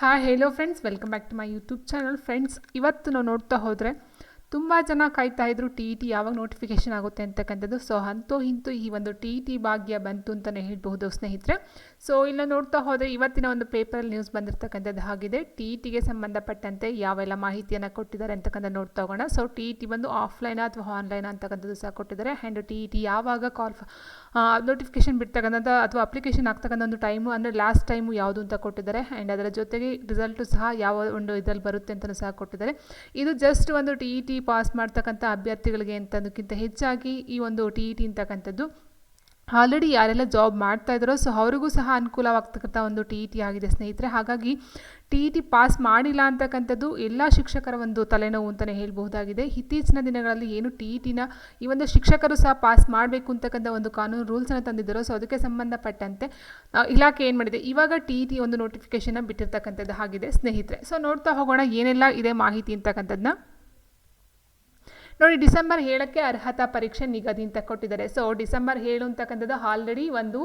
Hi hello friends welcome back to my YouTube channel friends ಇವತ್ತು ನಾವು ನೋಡ್ತಾ ಹೋದರೆ ತುಂಬ ಜನ ಕಾಯ್ತಾ ಇದ್ರು ಟಿ ಇ ಟಿ ಯಾವಾಗ ನೋಟಿಫಿಕೇಷನ್ ಆಗುತ್ತೆ ಅಂತಕ್ಕಂಥದ್ದು. ಸೊ ಅಂತೂ ಇಂತೂ ಈ ಒಂದು ಟಿ ಇ ಟಿ ಭಾಗ್ಯ ಬಂತು ಅಂತಲೇ ಹೇಳ್ಬಹುದು ಸ್ನೇಹಿತರೆ. ಸೊ ಇಲ್ಲ ನೋಡ್ತಾ ಹೋದರೆ ಇವತ್ತಿನ ಒಂದು ಪೇಪರಲ್ಲಿ ನ್ಯೂಸ್ ಬಂದಿರತಕ್ಕಂಥದ್ದು ಆಗಿದೆ ಟಿ ಟಿಗೆ ಸಂಬಂಧಪಟ್ಟಂತೆ ಯಾವೆಲ್ಲ ಮಾಹಿತಿಯನ್ನು ಕೊಟ್ಟಿದ್ದಾರೆ ಅಂತಕ್ಕಂಥ ನೋಡ್ತಾ ಹೋಗೋಣ ಸೊ ಟಿ ಟಿ ಬಂದು ಆಫ್ಲೈನ್ ಅಥವಾ ಆನ್ಲೈನ್ ಅಂತಕ್ಕಂಥದ್ದು ಸಹ ಕೊಟ್ಟಿದ್ದಾರೆ. ಆ್ಯಂಡ್ ಟಿ ಟಿ ಯಾವಾಗ ಕಾಲ್ ನೋಟಿಫಿಕೇಶನ್ ಬಿಡ್ತಕ್ಕಂಥ ಅಥವಾ ಅಪ್ಲಿಕೇಶನ್ ಆಗ್ತಕ್ಕಂಥ ಒಂದು ಟೈಮು ಅಂದರೆ ಲಾಸ್ಟ್ ಟೈಮು ಯಾವುದು ಅಂತ ಕೊಟ್ಟಿದ್ದಾರೆ. ಆ್ಯಂಡ್ ಅದರ ಜೊತೆಗೆ ರಿಸಲ್ಟು ಸಹ ಯಾವ ಒಂದು ಇದರಲ್ಲಿ ಬರುತ್ತೆ ಅಂತಲೂ ಸಹ ಕೊಟ್ಟಿದ್ದಾರೆ. ಇದು ಜಸ್ಟ್ ಒಂದು ಟಿ ಇ ಟಿ ಪಾಸ್ ಮಾಡ್ತಕ್ಕಂಥ ಅಭ್ಯರ್ಥಿಗಳಿಗೆ ಅಂತದಕ್ಕಿಂತ ಹೆಚ್ಚಾಗಿ ಈ ಒಂದು ಟಿ ಇ ಟಿ ಅಂತಕ್ಕಂಥದ್ದು ಆಲ್ರೆಡಿ ಯಾರೆಲ್ಲ ಜಾಬ್ ಮಾಡ್ತಾ ಇದ್ದಾರೋ ಸೊ ಅವರಿಗೂ ಸಹ ಅನುಕೂಲವಾಗ್ತಕ್ಕಂಥ ಒಂದು ಟಿ ಇ ಟಿ ಆಗಿದೆ ಸ್ನೇಹಿತರೆ. ಹಾಗಾಗಿ ಟಿ ಇ ಟಿ ಪಾಸ್ ಮಾಡಿಲ್ಲ ಅಂತಕ್ಕಂಥದ್ದು ಎಲ್ಲ ಶಿಕ್ಷಕರ ಒಂದು ತಲೆನೋವು ಅಂತಲೇ ಹೇಳಬಹುದಾಗಿದೆ. ಇತ್ತೀಚಿನ ದಿನಗಳಲ್ಲಿ ಏನು ಟಿ ಇ ಟಿನ ಈ ಒಂದು ಶಿಕ್ಷಕರು ಸಹ ಪಾಸ್ ಮಾಡಬೇಕು ಅಂತಕ್ಕಂಥ ಒಂದು ಕಾನೂನು ರೂಲ್ಸನ್ನು ತಂದಿದ್ದರು ಸೊ ಅದಕ್ಕೆ ಸಂಬಂಧಪಟ್ಟಂತೆ ಇಲಾಖೆ ಏನು ಮಾಡಿದೆ? ಇವಾಗ ಟಿ ಇ ಟಿ ಒಂದು ನೋಟಿಫಿಕೇಶನ್ನ ಬಿಟ್ಟಿರ್ತಕ್ಕಂಥದ್ದು ಆಗಿದೆ ಸ್ನೇಹಿತರೆ. ಸೊ ನೋಡ್ತಾ ಹೋಗೋಣ ಏನೆಲ್ಲ ಇದೆ ಮಾಹಿತಿ ಅಂತಕ್ಕಂಥದ್ದನ್ನ ನೋಡಿ ಡಿಸೆಂಬರ್ ಏಳಕ್ಕೆ ಅರ್ಹತಾ ಪರೀಕ್ಷೆ ನಿಗದಿ ಅಂತ ಕೊಟ್ಟಿದ್ದಾರೆ. ಸೊ ಡಿಸೆಂಬರ್ ಏಳು ಅಂತಕ್ಕಂಥದ್ದು ಆಲ್ರೆಡಿ ಒಂದು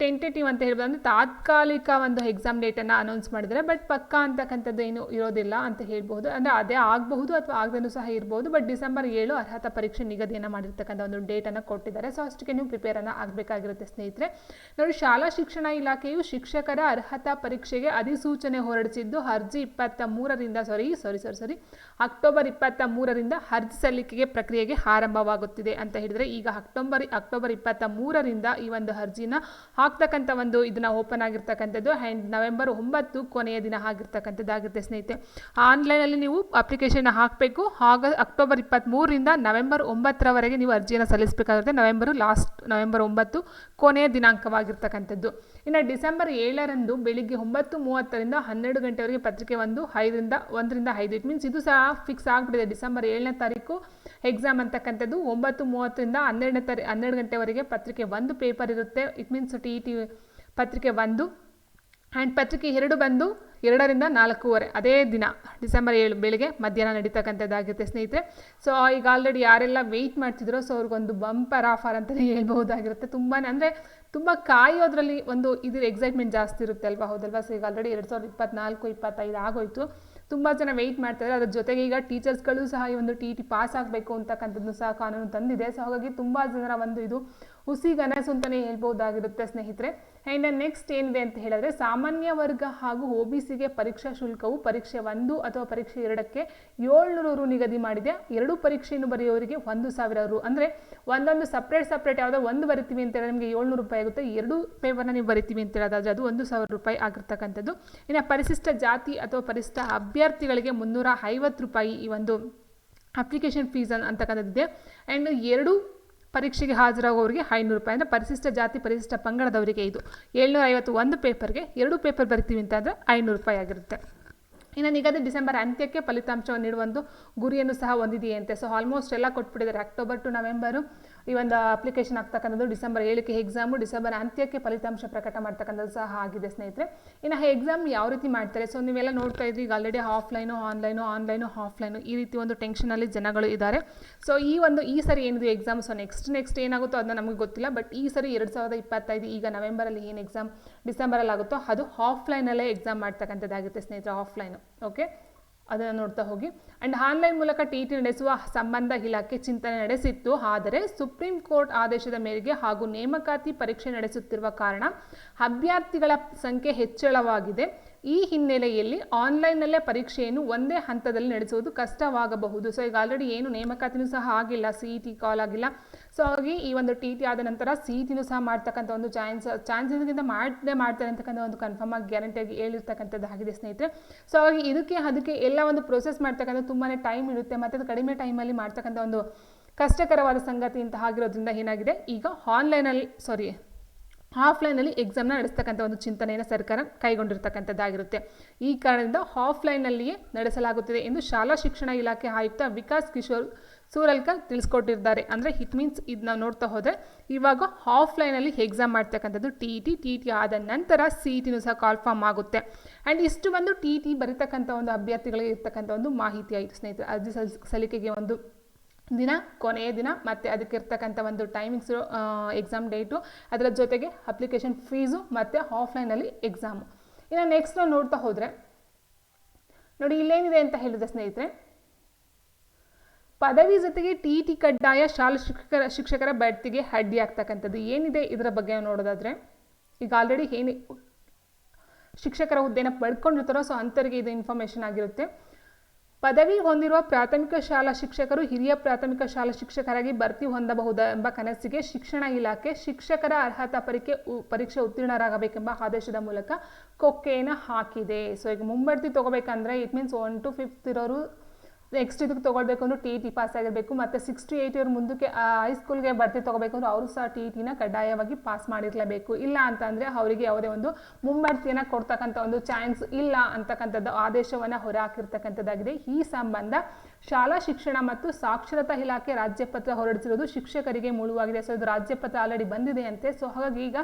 ಟೆಂಟೇಟಿವ್ ಅಂತ ಹೇಳ್ಬೋದು. ಅಂದರೆ ತಾತ್ಕಾಲಿಕ ಒಂದು ಎಕ್ಸಾಮ್ ಡೇಟನ್ನು ಅನೌನ್ಸ್ ಮಾಡಿದರೆ ಬಟ್ ಪಕ್ಕಾ ಅಂತಕ್ಕಂಥದ್ದು ಏನು ಇರೋದಿಲ್ಲ ಅಂತ ಹೇಳ್ಬೋದು ಅಂದರೆ ಅದೇ ಆಗಬಹುದು ಅಥವಾ ಆಗದೂ ಸಹ ಇರ್ಬೋದು ಬಟ್ ಡಿಸೆಂಬರ್ ಏಳು ಅರ್ಹತಾ ಪರೀಕ್ಷೆ ನಿಗದಿಯನ್ನು ಮಾಡಿರ್ತಕ್ಕಂಥ ಒಂದು ಡೇಟನ್ನು ಕೊಟ್ಟಿದ್ದಾರೆ. ಸೊ ಅಷ್ಟಕ್ಕೆ ನೀವು ಪ್ರಿಪೇರನ್ನು ಆಗಬೇಕಾಗಿರುತ್ತೆ ಸ್ನೇಹಿತರೆ. ನೋಡಿ, ಶಾಲಾ ಶಿಕ್ಷಣ ಇಲಾಖೆಯು ಶಿಕ್ಷಕರ ಅರ್ಹತಾ ಪರೀಕ್ಷೆಗೆ ಅಧಿಸೂಚನೆ ಹೊರಡಿಸಿದ್ದು, ಅರ್ಜಿ ಇಪ್ಪತ್ತ ಮೂರರಿಂದ ಸಾರಿ ಸಾರಿ ಸಾರಿ ಸಾರಿ ಅಕ್ಟೋಬರ್ ಇಪ್ಪತ್ತ ಮೂರರಿಂದ ಅರ್ಜಿ ಸಲ್ಲಿಕೆಗೆ ಪ್ರಕ್ರಿಯೆಗೆ ಆರಂಭವಾಗುತ್ತಿದೆ ಅಂತ ಹೇಳಿದರೆ, ಈಗ ಅಕ್ಟೋಬರ್ ಅಕ್ಟೋಬರ್ ಇಪ್ಪತ್ತ ಮೂರರಿಂದ ಈ ಒಂದು ಅರ್ಜಿನ ಹಾಕ್ತಕ್ಕಂಥ ಒಂದು ಇದನ್ನ ಓಪನ್ ಆಗಿರ್ತಕ್ಕಂಥದ್ದು. ಆ್ಯಂಡ್ ನವೆಂಬರ್ ಒಂಬತ್ತು ಕೊನೆಯ ದಿನ ಆಗಿರ್ತಕ್ಕಂಥದ್ದಾಗಿರುತ್ತೆ ಸ್ನೇಹಿತರೆ. ಆನ್ಲೈನಲ್ಲಿ ನೀವು ಅಪ್ಲಿಕೇಶನ್ ಹಾಕಬೇಕು. ಆಗ ಅಕ್ಟೋಬರ್ ಇಪ್ಪತ್ತ್ಮೂರರಿಂದ ನವೆಂಬರ್ ಒಂಬತ್ತರವರೆಗೆ ನೀವು ಅರ್ಜಿಯನ್ನು ಸಲ್ಲಿಸಬೇಕಾಗುತ್ತೆ. ನವೆಂಬರು ಲಾಸ್ಟ್ ನವೆಂಬರ್ ಒಂಬತ್ತು ಕೊನೆಯ ದಿನಾಂಕವಾಗಿರ್ತಕ್ಕಂಥದ್ದು. ಇನ್ನು ಡಿಸೆಂಬರ್ ಏಳರಂದು ಬೆಳಿಗ್ಗೆ ಒಂಬತ್ತು ಮೂವತ್ತರಿಂದ ಹನ್ನೆರಡು ಗಂಟೆವರೆಗೆ ಪತ್ರಿಕೆ ಒಂದು, ಐದರಿಂದ ಒಂದರಿಂದ ಐದು. ಇಟ್ ಮೀನ್ಸ್ ಇದು ಸಹ ಫಿಕ್ಸ್ ಆಗಿಬಿಟ್ಟಿದೆ. ಡಿಸೆಂಬರ್ ಏಳನೇ ತಾರೀಕು ಎಕ್ಸಾಮ್ ಅಂತಕ್ಕಂಥದ್ದು ಒಂಬತ್ತು ಮೂವತ್ತರಿಂದ ಹನ್ನೆರಡನೇ ತಾರೀ, ಹನ್ನೆರಡು ಗಂಟೆವರೆಗೆ ಪತ್ರಿಕೆ ಒಂದು ಪೇಪರ್ ಇರುತ್ತೆ. It means T E T ಪತ್ರಿಕೆ ಒಂದು ಆ್ಯಂಡ್ ಪತ್ರಿಕೆ ಎರಡು ಬಂದು ಎರಡರಿಂದ ನಾಲ್ಕೂವರೆ ಅದೇ ದಿನ, ಡಿಸೆಂಬರ್ ಏಳು ಬೆಳಿಗ್ಗೆ ಮಧ್ಯಾಹ್ನ ನಡೀತಕ್ಕಂಥದ್ದಾಗಿರುತ್ತೆ ಸ್ನೇಹಿತರೆ. ಸೊ ಈಗ ಆಲ್ರೆಡಿ ಯಾರೆಲ್ಲ ವೆಯ್ಟ್ ಮಾಡ್ತಿದ್ರೋ ಸೊ ಅವ್ರಿಗೊಂದು ಬಂಪರ್ ಆಫರ್ ಅಂತಲೇ ಹೇಳ್ಬಹುದಾಗಿರುತ್ತೆ. ತುಂಬಾ ಅಂದರೆ ತುಂಬ ಕಾಯೋದ್ರಲ್ಲಿ ಒಂದು ಇದ್ರ ಎಕ್ಸೈಟ್ಮೆಂಟ್ ಜಾಸ್ತಿ ಇರುತ್ತೆ ಅಲ್ವಾ ಹೌದಲ್ವಾ? ಸೊ ಈಗ ಆಲ್ರೆಡಿ ಎರಡು ಸಾವಿರದ ಇಪ್ಪತ್ನಾಲ್ಕು, ಇಪ್ಪತ್ತೈದು ಆಗೋಯ್ತು. ತುಂಬ ಜನ ವೆಯ್ಟ್ ಮಾಡ್ತಾರೆ. ಅದ್ರ ಜೊತೆಗೆ ಈಗ ಟೀಚರ್ಸ್ಗಳು ಸಹ ಈ ಒಂದು ಟಿ ಟಿ ಪಾಸ್ ಆಗಬೇಕು ಅಂತಕ್ಕಂಥದ್ದು ಸಹ ಕಾನೂನು ತಂದಿದೆ. ಸೊ ಹಾಗಾಗಿ ತುಂಬ ಜನರ ಒಂದು ಇದು ಹುಸಿಗನಸು ಅಂತಲೇ ಹೇಳ್ಬೋದಾಗಿರುತ್ತೆ, ಸ್ನೇಹಿತರೆ. ಆ್ಯಂಡ್ ನೆಕ್ಸ್ಟ್ ಏನಿದೆ ಅಂತ ಹೇಳಿದ್ರೆ, ಸಾಮಾನ್ಯ ವರ್ಗ ಹಾಗೂ ಒ ಬಿ ಸಿಗೆ ಪರೀಕ್ಷಾ ಶುಲ್ಕವು ಪರೀಕ್ಷೆ ಒಂದು ಅಥವಾ ಪರೀಕ್ಷೆ ಎರಡಕ್ಕೆ ಏಳ್ನೂರು ರು ನಿಗದಿ ಮಾಡಿದೆ. ಎರಡು ಪರೀಕ್ಷೆಯನ್ನು ಬರೆಯೋರಿಗೆ ಒಂದು ಸಾವಿರ ರು. ಅಂದರೆ ಒಂದೊಂದು ಸಪ್ರೇಟ್ ಸಪ್ರೇಟ್ ಯಾವುದೋ ಒಂದು ಬರಿತೀವಿ ಅಂತ ಹೇಳಿದ್ರೆ ನಿಮಗೆ ಏಳ್ನೂರು ರೂಪಾಯಿ ಆಗುತ್ತೆ. ಎರಡು ಪೇಪರ್ನ ನೀವು ಬರಿತೀವಿ ಅಂತ ಹೇಳಿದ್ರೆ ಅದು ಒಂದು ಸಾವಿರ ರೂಪಾಯಿ ಆಗಿರ್ತಕ್ಕಂಥದ್ದು. ಇನ್ನು ಪರಿಶಿಷ್ಟ ಜಾತಿ ಅಥವಾ ಪರಿಶಿಷ್ಟ ಅಭ್ಯರ್ಥಿಗಳಿಗೆ ಮುನ್ನೂರ ಐವತ್ತು ರೂಪಾಯಿ ಈ ಒಂದು ಅಪ್ಲಿಕೇಶನ್ ಫೀಸ್ ಅಂತಕ್ಕಂಥದ್ದಿದೆ. ಆ್ಯಂಡ್ ಎರಡು ಪರೀಕ್ಷೆಗೆ ಹಾಜರಾಗುವವರಿಗೆ ಐನೂರು ರೂಪಾಯಿ ಅಂದರೆ ಪರಿಶಿಷ್ಟ ಜಾತಿ ಪರಿಶಿಷ್ಟ ಪಂಗಡದವರಿಗೆ ಇದು. ಏಳ್ನೂರ ಐವತ್ತು ಒಂದು ಪೇಪರ್ಗೆ ಎರಡು ಪೇಪರ್ ಬರ್ತೀವಿ ಅಂತಂದರೆ ಐನೂರು ರೂಪಾಯಿ ಆಗಿರುತ್ತೆ. ಇನ್ನು ನಿಗದಿ ಡಿಸೆಂಬರ್ ಅಂತ್ಯಕ್ಕೆ ಫಲಿತಾಂಶವನ್ನು ನೀಡುವ ಒಂದು ಗುರಿಯನ್ನು ಸಹ ಹೊಂದಿದೆಯಂತೆ. ಸೊ ಆಲ್ಮೋಸ್ಟ್ ಎಲ್ಲ ಕೊಟ್ಬಿಟ್ಟಿದ್ದಾರೆ. ಅಕ್ಟೋಬರ್ ಟು ನವೆಂಬರು ಈ ಒಂದು ಅಪ್ಲಿಕೇಶನ್ ಆಗ್ತಕ್ಕಂಥದ್ದು ಡಿಸೆಂಬರ್ ಏಳಕ್ಕೆ ಎಕ್ಸಾಮು ಡಿಸೆಂಬರ್ ಅಂತ್ಯಕ್ಕೆ ಫಲಿತಾಂಶ ಪ್ರಕಟ ಮಾಡ್ತಕ್ಕಂಥದ್ದು ಸಹ ಆಗಿದೆ ಸ್ನೇಹಿತರೆ. ಇನ್ನು ಎಕ್ಸಾಮ್ ಯಾವ ರೀತಿ ಮಾಡ್ತಾರೆ? ಸೊ ನೀವೆಲ್ಲ ನೋಡ್ತಾ ಇದ್ರಿ, ಈಗ already offline online online offline ಈ ರೀತಿ ಒಂದು ಟೆನ್ಷನಲ್ಲಿ ಜನಗಳು ಇದ್ದಾರೆ. ಸೊ ಈ ಒಂದು, ಈ ಸರಿ ಏನಿದೆ ಎಕ್ಸಾಮ್ ಸೊ ನೆಕ್ಸ್ಟ್ ನೆಕ್ಸ್ಟ್ ಏನಾಗುತ್ತೋ ಅದನ್ನ ನಮಗೆ ಗೊತ್ತಿಲ್ಲ. ಬಟ್ ಈ ಸರಿ ಎರಡು ಸಾವಿರದ ಇಪ್ಪತ್ತೈದು, ಈಗ ನವೆಂಬರಲ್ಲಿ ಏನು ಎಕ್ಸಾಮ್ ಡಿಸೆಂಬರಲ್ಲಿ ಆಗುತ್ತೋ ಅದು ಆಫ್ಲೈನಲ್ಲೇ ಎಕ್ಸಾಮ್ ಮಾಡ್ತಕ್ಕಂಥದ್ದಾಗುತ್ತೆ ಸ್ನೇಹಿತರೆ ಆಫ್ಲೈನು ಓಕೆ ಅದನ್ನು ನೋಡ್ತಾ ಹೋಗಿ. ಆ್ಯಂಡ್ ಆನ್ಲೈನ್ ಮೂಲಕ ಟಿ ಟಿ ನಡೆಸುವ ಸಂಬಂಧ ಇಲಾಖೆ ಚಿಂತನೆ ನಡೆಸಿತ್ತು. ಆದರೆ ಸುಪ್ರೀಂ ಕೋರ್ಟ್ ಆದೇಶದ ಮೇರೆಗೆ ಹಾಗೂ ನೇಮಕಾತಿ ಪರೀಕ್ಷೆ ನಡೆಸುತ್ತಿರುವ ಕಾರಣ ಅಭ್ಯರ್ಥಿಗಳ ಸಂಖ್ಯೆ ಹೆಚ್ಚಳವಾಗಿದೆ. ಈ ಹಿನ್ನೆಲೆಯಲ್ಲಿ ಆನ್ಲೈನ್ನಲ್ಲೇ ಪರೀಕ್ಷೆಯನ್ನು ಒಂದೇ ಹಂತದಲ್ಲಿ ನಡೆಸುವುದು ಕಷ್ಟವಾಗಬಹುದು. ಸೊ ಈಗ ಆಲ್ರೆಡಿ ಏನು ನೇಮಕಾತಿನೂ ಸಹ ಆಗಿಲ್ಲ ಸಿ ಇ ಟಿ ಕಾಲ್ ಆಗಿಲ್ಲ. ಸೊ ಹಾಗಾಗಿ ಈ ಒಂದು ಟಿ ಟಿ ಆದ ನಂತರ ಸಿ ಇ ಟಿನೂ ಸಹ ಮಾಡ್ತಕ್ಕಂಥ ಒಂದು ಚಾನ್ಸ್ ಚಾನ್ಸಸ್ಗಿಂತ ಮಾಡದೆ ಮಾಡ್ತಾರೆ ಅಂತಕ್ಕಂಥ ಒಂದು ಕನ್ಫರ್ಮ್ ಆಗಿ ಗ್ಯಾರಂಟಿಯಾಗಿ ಹೇಳಿರ್ತಕ್ಕಂಥದ್ದು ಆಗಿದೆ ಸ್ನೇಹಿತರೆ. ಸೊ ಹಾಗಾಗಿ ಇದಕ್ಕೆ ಅದಕ್ಕೆ ಎಲ್ಲ ಒಂದು ಪ್ರೊಸೆಸ್ ಮಾಡ್ತಕ್ಕಂಥ ತುಂಬಾ ಟೈಮ್ ಇರುತ್ತೆ, ಮತ್ತು ಅದು ಕಡಿಮೆ ಟೈಮಲ್ಲಿ ಮಾಡ್ತಕ್ಕಂಥ ಒಂದು ಕಷ್ಟಕರವಾದ ಸಂಗತಿ ಅಂತ ಆಗಿರೋದ್ರಿಂದ ಏನಾಗಿದೆ? ಈಗ ಆನ್ಲೈನಲ್ಲಿ ಸಾರಿ ಆಫ್ಲೈನಲ್ಲಿ ಎಕ್ಸಾಮ್ನ ನಡೆಸ್ತಕ್ಕಂಥ ಒಂದು ಚಿಂತನೆಯನ್ನು ಸರ್ಕಾರ ಕೈಗೊಂಡಿರ್ತಕ್ಕಂಥದ್ದಾಗಿರುತ್ತೆ. ಈ ಕಾರಣದಿಂದ ಆಫ್ಲೈನ್ನಲ್ಲಿಯೇ ನಡೆಸಲಾಗುತ್ತಿದೆ ಎಂದು ಶಾಲಾ ಶಿಕ್ಷಣ ಇಲಾಖೆ ಆಯುಕ್ತ ವಿಕಾಸ್ ಕಿಶೋರ್ ಸೂರಲ್ಕರ್ ತಿಳಿಸ್ಕೊಟ್ಟಿದ್ದಾರೆ. ಅಂದರೆ ಇಟ್ ಮೀನ್ಸ್ ಇದನ್ನ ನೋಡ್ತಾ ಹೋದರೆ ಇವಾಗ ಆಫ್ಲೈನಲ್ಲಿ ಎಕ್ಸಾಮ್ ಮಾಡ್ತಕ್ಕಂಥದ್ದು T E T T T ಆದ ನಂತರ ಸಿ ಇ ಟಿನೂ ಸಹ ಕಾಲ್ಫಾರ್ಮ್ ಆಗುತ್ತೆ. ಆ್ಯಂಡ್ ಇಷ್ಟು ಒಂದು ಟಿ ಟಿ ಬರೀತಕ್ಕಂಥ ಒಂದು ಅಭ್ಯರ್ಥಿಗಳಿಗೆ ಇರ್ತಕ್ಕಂಥ ಒಂದು ಮಾಹಿತಿ ಆಯಿತು ಸ್ನೇಹಿತರೆ. ಅರ್ಜಿ ಸಲ್ ಸಲ್ಲಿಕೆಗೆ ಒಂದು ದಿನ, ಕೊನೆಯ ದಿನ, ಮತ್ತು ಅದಕ್ಕಿರ್ತಕ್ಕಂಥ ಒಂದು ಟೈಮಿಂಗ್ಸು ಎಕ್ಸಾಮ್ ಡೇಟು ಅದರ ಜೊತೆಗೆ ಅಪ್ಲಿಕೇಶನ್ ಫೀಸು ಮತ್ತು ಆಫ್ಲೈನಲ್ಲಿ ಎಕ್ಸಾಮು ಇನ್ನು ನೆಕ್ಸ್ಟ್ ನಾವು ನೋಡ್ತಾ ಹೋದರೆ, ನೋಡಿ ಇಲ್ಲೇನಿದೆ ಅಂತ ಹೇಳಿದೆ ಸ್ನೇಹಿತರೆ, ಪದವಿ ಜೊತೆಗೆ ಟಿ ಟಿ ಕಡ್ಡಾಯ ಶಾಲಾ ಶಿಕ್ಷಕರ ಶಿಕ್ಷಕರ ಬಡ್ತಿಗೆ ಅಡ್ಡಿ ಆಗ್ತಕ್ಕಂಥದ್ದು ಏನಿದೆ ಇದರ ಬಗ್ಗೆ ನೋಡೋದಾದರೆ, ಈಗ ಆಲ್ರೆಡಿ ಏನು, ಶಿಕ್ಷಕರ ಹುದ್ದೆನ ಪಡ್ಕೊಂಡಿರ್ತಾರೋ ಸೊ ಅಂಥವ್ರಿಗೆ ಇದು ಇನ್ಫಾರ್ಮೇಷನ್ ಆಗಿರುತ್ತೆ. ಪದವಿ ಹೊಂದಿರುವ ಪ್ರಾಥಮಿಕ ಶಾಲಾ ಶಿಕ್ಷಕರು ಹಿರಿಯ ಪ್ರಾಥಮಿಕ ಶಾಲಾ ಶಿಕ್ಷಕರಾಗಿ ಭರ್ತಿ ಹೊಂದಬಹುದು ಎಂಬ ಕನಸಿಗೆ ಶಿಕ್ಷಣ ಇಲಾಖೆ ಶಿಕ್ಷಕರ ಅರ್ಹತಾ ಪರೀಕ್ಷೆ ಪರೀಕ್ಷೆ ಉತ್ತೀರ್ಣರಾಗಬೇಕೆಂಬ ಆದೇಶದ ಮೂಲಕ ಕೊಕ್ಕೆಯನ್ನು ಹಾಕಿದೆ. ಸೊ ಈಗ ಮುಂಬಡ್ತಿ ತಗೋಬೇಕಂದ್ರೆ it means one to fifth ಇರೋರು ನೆಕ್ಸ್ಟ್ ಇದಕ್ಕೆ ತೊಗೊಳ್ಬೇಕು ಅಂದ್ರೆ ಟಿ ಟಿ ಪಾಸ್ ಆಗಿರಬೇಕು. ಮತ್ತು ಸಿಕ್ಸ್ಟಿ ಏಯ್ಟ್ ಇಯರ್ ಮುಂದಕ್ಕೆ ಹೈಸ್ಕೂಲ್ಗೆ ಬರ್ತಿ ತೊಗೋಬೇಕು ಅಂದ್ರೆ ಅವರು ಸಹ ಟಿ ಟಿನ ಕಡ್ಡಾಯವಾಗಿ ಪಾಸ್ ಮಾಡಿರಲೇಬೇಕು. ಇಲ್ಲ ಅಂತಂದರೆ ಅವರಿಗೆ ಯಾವುದೇ ಒಂದು ಮುಂಬಡ್ತಿಯನ್ನು ಕೊಡ್ತಕ್ಕಂಥ ಒಂದು ಚಾನ್ಸ್ ಇಲ್ಲ ಅಂತಕ್ಕಂಥದ್ದು ಆದೇಶವನ್ನು ಹೊರಹಾಕಿರ್ತಕ್ಕಂಥದ್ದಾಗಿದೆ. ಈ ಸಂಬಂಧ ಶಾಲಾ ಶಿಕ್ಷಣ ಮತ್ತು ಸಾಕ್ಷರತಾ ಇಲಾಖೆ ರಾಜ್ಯಪತ್ರ ಹೊರಡಿಸಿರೋದು ಶಿಕ್ಷಕರಿಗೆ ಮುಳುವಾಗಿದೆ. ಸೊ, ಇದು ರಾಜ್ಯಪತ್ರ ಆಲ್ರೆಡಿ ಬಂದಿದೆ ಅಂತೆ. ಸೊ, ಹಾಗಾಗಿ ಈಗ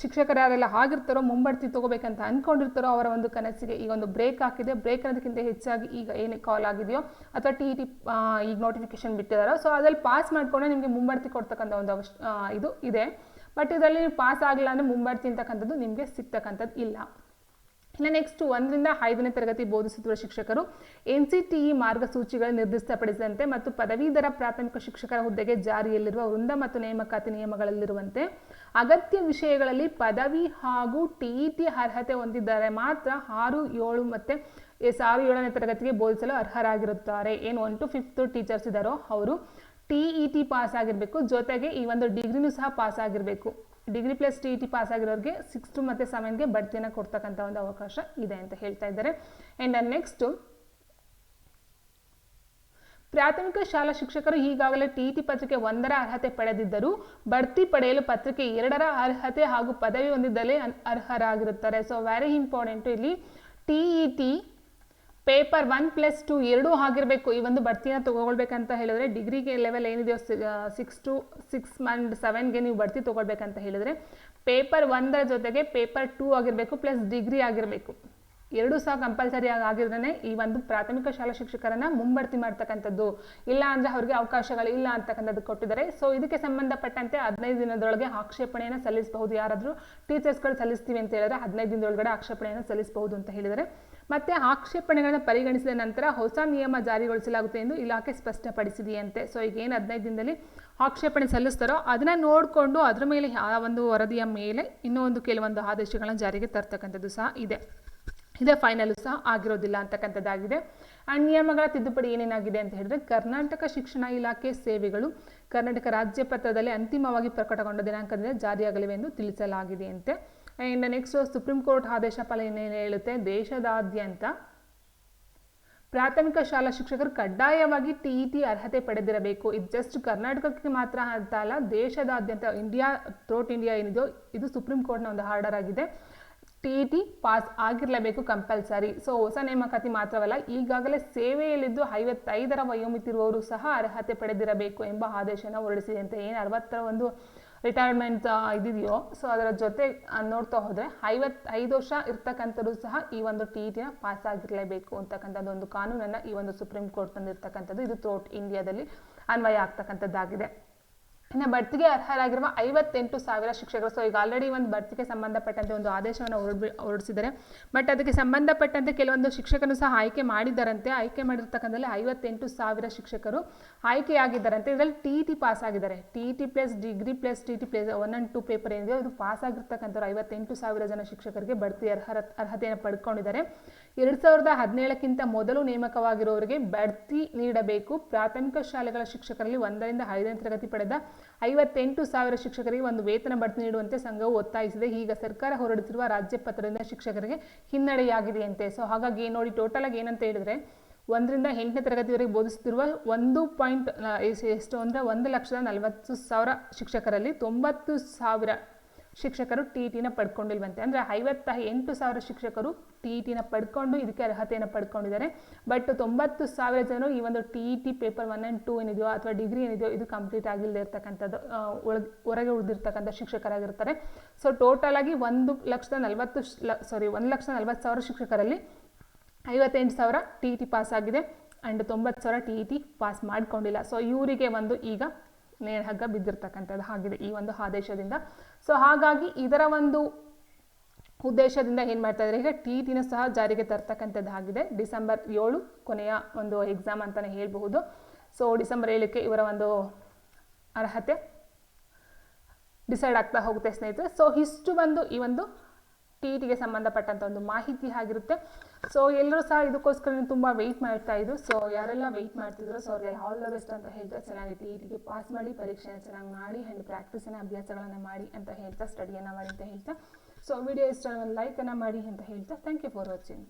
ಶಿಕ್ಷಕರು ಯಾರೆಲ್ಲ ಆಗಿರ್ತಾರೋ, ಮುಂಬಡ್ತಿ ತಗೋಬೇಕಂತ ಅಂದ್ಕೊಂಡಿರ್ತಾರೋ ಅವರ ಒಂದು ಕನಸಿಗೆ ಈಗ ಒಂದು ಬ್ರೇಕ್ ಹಾಕಿದೆ. ಬ್ರೇಕ್ ಅನ್ನೋದಕ್ಕಿಂತ ಹೆಚ್ಚಾಗಿ ಈಗ ಏನು ಕಾಲ್ ಆಗಿದೆಯೋ ಅಥವಾ ಟಿ ಟಿ ಈಗ ನೋಟಿಫಿಕೇಶನ್ ಬಿಟ್ಟಿದ್ದಾರೋ. ಸೊ ಅದ್ರಲ್ಲಿ ಪಾಸ್ ಮಾಡಿಕೊಂಡ್ರೆ ನಿಮಗೆ ಮುಂಬಡ್ತಿ ಕೊಡ್ತಕ್ಕಂಥ ಒಂದು ಅವಶ್ಯ ಇದು ಇದೆ. ಬಟ್ ಇದರಲ್ಲಿ ನೀವು ಪಾಸ್ ಆಗಿಲ್ಲ ಅಂದರೆ ಮುಂಬಡ್ತಿ ಅಂತಕ್ಕಂಥದ್ದು ನಿಮಗೆ ಸಿಗ್ತಕ್ಕಂಥದ್ದು ಇಲ್ಲ. ಇನ್ನು ನೆಕ್ಸ್ಟ್ ಒಂದರಿಂದ ಐದನೇ ತರಗತಿ ಬೋಧಿಸುತ್ತಿರುವ ಶಿಕ್ಷಕರು ಎನ್ ಸಿ ಟಿ ಇ ಮಾರ್ಗಸೂಚಿಗಳ ನಿರ್ದಿಷ್ಟಪಡಿಸಿದಂತೆ ಮತ್ತು ಪದವೀಧರ ಪ್ರಾಥಮಿಕ ಶಿಕ್ಷಕರ ಹುದ್ದೆಗೆ ಜಾರಿಯಲ್ಲಿರುವ ವೃಂದ ಮತ್ತು ನೇಮಕಾತಿ ನಿಯಮಗಳಲ್ಲಿರುವಂತೆ ಅಗತ್ಯ ವಿಷಯಗಳಲ್ಲಿ ಪದವಿ ಹಾಗೂ ಟಿ ಇ ಟಿ ಅರ್ಹತೆ ಹೊಂದಿದ್ದಾರೆ ಮಾತ್ರ ಆರು, ಏಳು ಮತ್ತು ಆರು, ಏಳನೇ ತರಗತಿಗೆ ಬೋಧಿಸಲು ಅರ್ಹರಾಗಿರುತ್ತಾರೆ. ಏನು ಒನ್ ಟು ಫಿಫ್ತ್ ಟೀಚರ್ಸ್ ಇದ್ದಾರೋ ಅವರು ಟಿ ಇ ಟಿ ಪಾಸ್ ಆಗಿರಬೇಕು. ಜೊತೆಗೆ ಈ ಒಂದು ಡಿಗ್ರಿನೂ ಸಹ ಪಾಸ್ ಆಗಿರಬೇಕು. Degree plus T E T pass ಆಗಿರೋರಿಗೆ six to ಮತ್ತು ಸೆವೆನ್ಗೆ ಬಡ್ತಿಯನ್ನು ಕೊಡ್ತಕ್ಕಂಥ ಒಂದು ಅವಕಾಶ ಇದೆ ಅಂತ ಹೇಳ್ತಾ ಇದ್ದಾರೆ. ಆ್ಯಂಡ್ ನೆಕ್ಸ್ಟು ಪ್ರಾಥಮಿಕ ಶಾಲಾ ಶಿಕ್ಷಕರು ಈಗಾಗಲೇ ಟಿ ಟಿ ಪತ್ರಿಕೆ ಒಂದರ ಅರ್ಹತೆ ಪಡೆದಿದ್ದರೂ ಬಡ್ತಿ ಪಡೆಯಲು ಪತ್ರಿಕೆ ಎರಡರ ಅರ್ಹತೆ ಹಾಗೂ ಪದವಿ ಹೊಂದಿದ್ದಲೇ ಅರ್ಹರಾಗಿರುತ್ತಾರೆ. ಸೊ ವೆರಿ ಇಂಪಾರ್ಟೆಂಟು ಇಲ್ಲಿ T E T paper one plus two ಎರಡೂ ಆಗಿರಬೇಕು. ಈ ಒಂದು ಬಡ್ತಿನ ತೊಗೊಳ್ಬೇಕಂತ ಹೇಳಿದ್ರೆ ಡಿಗ್ರಿಗೆ ಲೆವೆಲ್ ಏನಿದೆಯೋ ಸಿಕ್ಸ್ ಟು ಸಿಕ್ಸ್ ಮಂತ್ ಸೆವೆನ್ಗೆ ನೀವು ಬಡ್ತಿ ತೊಗೊಳ್ಬೇಕಂತ ಹೇಳಿದ್ರೆ ಪೇಪರ್ ಒಂದರ ಜೊತೆಗೆ ಪೇಪರ್ ಟೂ ಆಗಿರಬೇಕು ಪ್ಲಸ್ ಡಿಗ್ರಿ ಆಗಿರಬೇಕು. ಎರಡೂ ಸಹ ಕಂಪಲ್ಸರಿ ಆಗಿದ್ರೆ ಈ ಒಂದು ಪ್ರಾಥಮಿಕ ಶಾಲಾ ಶಿಕ್ಷಕರನ್ನು ಮುಂಬಡ್ತಿ ಮಾಡ್ತಕ್ಕಂಥದ್ದು. ಇಲ್ಲ ಅಂದರೆ ಅವ್ರಿಗೆ ಅವಕಾಶಗಳು ಇಲ್ಲ ಅಂತಕ್ಕಂಥದ್ದು ಕೊಟ್ಟಿದ್ದಾರೆ. ಸೊ ಇದಕ್ಕೆ ಸಂಬಂಧಪಟ್ಟಂತೆ ಹದಿನೈದು ದಿನದೊಳಗೆ ಆಕ್ಷೇಪಣೆಯನ್ನು ಸಲ್ಲಿಸಬಹುದು. ಯಾರಾದರೂ ಟೀಚರ್ಸ್ಗಳು ಸಲ್ಲಿಸ್ತೀವಿ ಅಂತ ಹೇಳಿದ್ರೆ ಹದಿನೈದು ದಿನದೊಳಗಡೆ ಆಕ್ಷೇಪಣೆಯನ್ನು ಸಲ್ಲಿಸಬಹುದು ಅಂತ ಹೇಳಿದರೆ ಮತ್ತೆ ಆಕ್ಷೇಪಣೆಗಳನ್ನು ಪರಿಗಣಿಸಿದ ನಂತರ ಹೊಸ ನಿಯಮ ಜಾರಿಗೊಳಿಸಲಾಗುತ್ತೆ ಎಂದು ಇಲಾಖೆ ಸ್ಪಷ್ಟಪಡಿಸಿದೆಯಂತೆ. ಸೊ ಈಗ ಏನು ಹದಿನೈದು ದಿನದಲ್ಲಿ ಆಕ್ಷೇಪಣೆ ಸಲ್ಲಿಸ್ತಾರೋ ಅದನ್ನು ನೋಡಿಕೊಂಡು ಅದರ ಮೇಲೆ ಆ ಒಂದು ವರದಿಯ ಮೇಲೆ ಇನ್ನೂ ಒಂದು ಕೆಲವೊಂದು ಆದೇಶಗಳನ್ನು ಜಾರಿಗೆ ತರ್ತಕ್ಕಂಥದ್ದು ಸಹ ಇದೆ. ಇದೇ ಫೈನಲ್ ಸಹ ಆಗಿರೋದಿಲ್ಲ ಅಂತಕ್ಕಂಥದ್ದಾಗಿದೆ. ಆ ನಿಯಮಗಳ ತಿದ್ದುಪಡಿ ಏನೇನಾಗಿದೆ ಅಂತ ಹೇಳಿದ್ರೆ, ಕರ್ನಾಟಕ ಶಿಕ್ಷಣ ಇಲಾಖೆ ಸೇವೆಗಳು ಕರ್ನಾಟಕ ರಾಜ್ಯ ಪತ್ರದಲ್ಲಿ ಅಂತಿಮವಾಗಿ ಪ್ರಕಟಗೊಂಡ ದಿನಾಂಕದಿಂದ ಜಾರಿಯಾಗಲಿವೆ ಎಂದು ತಿಳಿಸಲಾಗಿದೆಯಂತೆ. ಆ್ಯಂಡ್ ನೆಕ್ಸ್ಟ್ ಸುಪ್ರೀಂ ಕೋರ್ಟ್ ಆದೇಶ ಏನೇನು ಹೇಳುತ್ತೆ? ದೇಶದಾದ್ಯಂತ ಪ್ರಾಥಮಿಕ ಶಾಲಾ ಶಿಕ್ಷಕರು ಕಡ್ಡಾಯವಾಗಿ ಟಿ ಇ ಟಿ ಅರ್ಹತೆ ಪಡೆದಿರಬೇಕು. ಇದು ಜಸ್ಟ್ ಕರ್ನಾಟಕಕ್ಕೆ ಮಾತ್ರ ಅಂತ ಅಲ್ಲ, ದೇಶದಾದ್ಯಂತ ಇಂಡಿಯಾ ಥ್ರೋಟ್ ಇಂಡಿಯಾ ಏನಿದೆಯೋ, ಇದು ಸುಪ್ರೀಂ ಕೋರ್ಟ್ನ ಒಂದು ಆರ್ಡರ್ ಆಗಿದೆ. ಟಿ ಇ ಟಿ ಪಾಸ್ ಆಗಿರಲೇಬೇಕು ಕಂಪಲ್ಸರಿ ಸೊ ಹೊಸ ನೇಮಕಾತಿ ಮಾತ್ರವಲ್ಲ, ಈಗಾಗಲೇ ಸೇವೆಯಲ್ಲಿದ್ದು ಐವತ್ತೈದರ ವಯೋಮಿತಿರುವವರು ಸಹ ಅರ್ಹತೆ ಪಡೆದಿರಬೇಕು ಎಂಬ ಆದೇಶನ ಹೊರಡಿಸಿದೆ ಅಂತ ಏನು ಅರವತ್ತರ ಒಂದು ರಿಟೈರ್ಮೆಂಟ್ ಇದಿದೆಯೋ ಸೊ ಅದರ ಜೊತೆ ನೋಡ್ತಾ ಹೋದರೆ ಐದು ವರ್ಷ ಇರ್ತಕ್ಕಂಥದ್ದು ಸಹ ಈ ಒಂದು ಟಿ ಇಟಿನ ಟಿನ ಪಾಸ್ ಆಗಿರಲೇಬೇಕು ಅಂತಕ್ಕಂಥದ್ದು ಒಂದು ಕಾನೂನನ್ನು ಈ ಒಂದು ಸುಪ್ರೀಂ ಕೋರ್ಟ್ ತಂದಿರ್ತಕ್ಕಂಥದ್ದು ಇದು ಥ್ರೋಟ್ ಇಂಡಿಯಾದಲ್ಲಿ ಅನ್ವಯ ಆಗ್ತಕ್ಕಂಥದ್ದಾಗಿದೆ. ಇನ್ನು ಬಡ್ತಿಗೆ ಅರ್ಹರಾಗಿರುವ ಐವತ್ತೆಂಟು ಸಾವಿರ ಶಿಕ್ಷಕರು. ಸೊ ಈಗ ಆಲ್ರೆಡಿ ಒಂದು ಬಡ್ತಿಗೆ ಸಂಬಂಧಪಟ್ಟಂತೆ ಒಂದು ಆದೇಶವನ್ನು ಹೊರಡಿಸಿದ್ದಾರೆ. ಬಟ್ ಅದಕ್ಕೆ ಸಂಬಂಧಪಟ್ಟಂತೆ ಕೆಲವೊಂದು ಶಿಕ್ಷಕರು ಸಹ ಆಯ್ಕೆ ಮಾಡಿದ್ದಾರಂತೆ. ಆಯ್ಕೆ ಮಾಡಿರ್ತಕ್ಕಂಥಲ್ಲಿ ಐವತ್ತೆಂಟು ಸಾವಿರ ಶಿಕ್ಷಕರು ಆಯ್ಕೆಯಾಗಿದ್ದಾರಂತೆ. ಇದರಲ್ಲಿ ಟಿ ಟಿ ಪಾಸ್ ಆಗಿದ್ದಾರೆ. T T plus degree plus T T plus one and two paper ಏನಿದೆ, ಅದು ಪಾಸ್ ಆಗಿರ್ತಕ್ಕಂಥವ್ರು ಐವತ್ತೆಂಟು ಸಾವಿರ ಜನ ಶಿಕ್ಷಕರಿಗೆ ಬಡ್ತಿ ಅರ್ಹರ, ಅರ್ಹತೆಯನ್ನು ಪಡ್ಕೊಂಡಿದ್ದಾರೆ. ಎರಡು ಸಾವಿರದ ಹದಿನೇಳಕ್ಕಿಂತ ಮೊದಲು ನೇಮಕವಾಗಿರುವವರಿಗೆ ಬಡ್ತಿ ನೀಡಬೇಕು. ಪ್ರಾಥಮಿಕ ಶಾಲೆಗಳ ಶಿಕ್ಷಕರಲ್ಲಿ ಒಂದರಿಂದ ಐದನೇ ತರಗತಿ ಪಡೆದ ಐವತ್ತೆಂಟು ಸಾವಿರ ಶಿಕ್ಷಕರಿಗೆ ಒಂದು ವೇತನ ಬಡ್ತಿ ನೀಡುವಂತೆ ಸಂಘವು ಒತ್ತಾಯಿಸಿದೆ. ಈಗ ಸರ್ಕಾರ ಹೊರಡಿಸಿರುವ ರಾಜ್ಯ ಪತ್ರದಿಂದ ಶಿಕ್ಷಕರಿಗೆ ಹಿನ್ನಡೆಯಾಗಿದೆಯಂತೆ. ಸೊ ಹಾಗಾಗಿ ನೋಡಿ ಟೋಟಲ್ ಆಗಿ ಏನಂತ ಹೇಳಿದ್ರೆ, ಒಂದರಿಂದ ಎಂಟನೇ ತರಗತಿವರೆಗೆ ಬೋಧಿಸುತ್ತಿರುವ ಒಂದು ಪಾಯಿಂಟ್ ಎಷ್ಟು ಅಂದರೆ ಒಂದು ಲಕ್ಷದ ನಲವತ್ತು ಸಾವಿರ ಶಿಕ್ಷಕರಲ್ಲಿ ತೊಂಬತ್ತು ಸಾವಿರ ಶಿಕ್ಷಕರು ಟಿ ಟಿನ ಪಡ್ಕೊಂಡಿಲ್ವಂತೆ. ಅಂದರೆ ಐವತ್ತ ಎಂಟು ಸಾವಿರ ಶಿಕ್ಷಕರು ಟಿ ಟಿನ ಪಡ್ಕೊಂಡು ಇದಕ್ಕೆ ಅರ್ಹತೆಯನ್ನು ಪಡ್ಕೊಂಡಿದ್ದಾರೆ. ಬಟ್ ತೊಂಬತ್ತು ಸಾವಿರ ಜನರು ಈ ಒಂದು T E T paper one and two ಏನಿದೆಯೋ ಅಥವಾ ಡಿಗ್ರಿ ಏನಿದೆಯೋ ಇದು ಕಂಪ್ಲೀಟ್ ಆಗಿಲ್ಲದೆ ಇರ್ತಕ್ಕಂಥದ್ದು ಹೊರಗೆ ಉಳಿದಿರ್ತಕ್ಕಂಥ ಶಿಕ್ಷಕರಾಗಿರ್ತಾರೆ. ಸೊ ಟೋಟಲ್ ಆಗಿ ಒಂದು ಲಕ್ಷದ ನಲವತ್ತು ಸಾರಿ ಒಂದು ಲಕ್ಷದ ನಲವತ್ತು ಸಾವಿರ ಶಿಕ್ಷಕರಲ್ಲಿ ಐವತ್ತೆಂಟು ಸಾವಿರ ಟಿ ಇ ಟಿ ಪಾಸ್ ಆಗಿದೆ. ಆ್ಯಂಡ್ ತೊಂಬತ್ತು ಸಾವಿರ ಟಿ ಇ ಟಿ ಪಾಸ್ ಮಾಡ್ಕೊಂಡಿಲ್ಲ. ಸೊ ಇವರಿಗೆ ಒಂದು ಈಗ ನೇರ ಹಗ್ಗ ಬಿದ್ದಿರ್ತಕ್ಕಂಥದ್ದು ಆಗಿದೆ ಈ ಒಂದು ಆದೇಶದಿಂದ. ಸೊ ಹಾಗಾಗಿ ಇದರ ಒಂದು ಉದ್ದೇಶದಿಂದ ಏನು ಮಾಡ್ತಾ ಇದ್ದಾರೆ? ಈಗ ಟಿ ಟಿನೂ ಸಹ ಜಾರಿಗೆ ತರ್ತಕ್ಕಂಥದ್ದಾಗಿದೆ ಡಿಸೆಂಬರ್ ಏಳು ಕೊನೆಯ ಒಂದು ಎಕ್ಸಾಮ್ ಅಂತಲೇ ಹೇಳಬಹುದು. ಸೊ ಡಿಸೆಂಬರ್ ಏಳಕ್ಕೆ ಇವರ ಒಂದು ಅರ್ಹತೆ ಡಿಸೈಡ್ ಆಗ್ತಾ ಹೋಗುತ್ತೆ ಸ್ನೇಹಿತರೆ. ಸೊ ಇಷ್ಟು ಬಂದು ಈ ಒಂದು ಟಿ ಟಿಗೆ ಸಂಬಂಧಪಟ್ಟಂಥ ಒಂದು ಮಾಹಿತಿ ಆಗಿರುತ್ತೆ. ಸೊ ಎಲ್ಲರೂ ಸಹ ಇದಕ್ಕೋಸ್ಕರ ತುಂಬ ವೆಯ್ಟ್ ಮಾಡ್ತಾ ಇದ್ರು. ಸೊ ಯಾರೆಲ್ಲ ವೆಯ್ಟ್ ಮಾಡ್ತಿದ್ರು ಸೊ ಅವ್ರಿಗೆ ಆಲ್ ದ ಬೆಸ್ಟ್ ಅಂತ ಹೇಳ್ತಾ ಚೆನ್ನಾಗಿ ಟಿಗೆ ಪಾಸ್ ಮಾಡಿ ಪರೀಕ್ಷೆನ ಚೆನ್ನಾಗಿ ಮಾಡಿ ಆ್ಯಂಡ್ ಪ್ರಾಕ್ಟೀಸನ್ನ ಅಭ್ಯಾಸಗಳನ್ನು ಮಾಡಿ ಅಂತ ಹೇಳ್ತಾ ಸ್ಟಡಿಯನ್ನು ಮಾಡಿ ಅಂತ ಹೇಳ್ತಾ. ಸೊ ವಿಡಿಯೋ ಇಷ್ಟ ಲೈಕನ್ನು ಮಾಡಿ ಅಂತ ಹೇಳ್ತಾ. Thank you for watching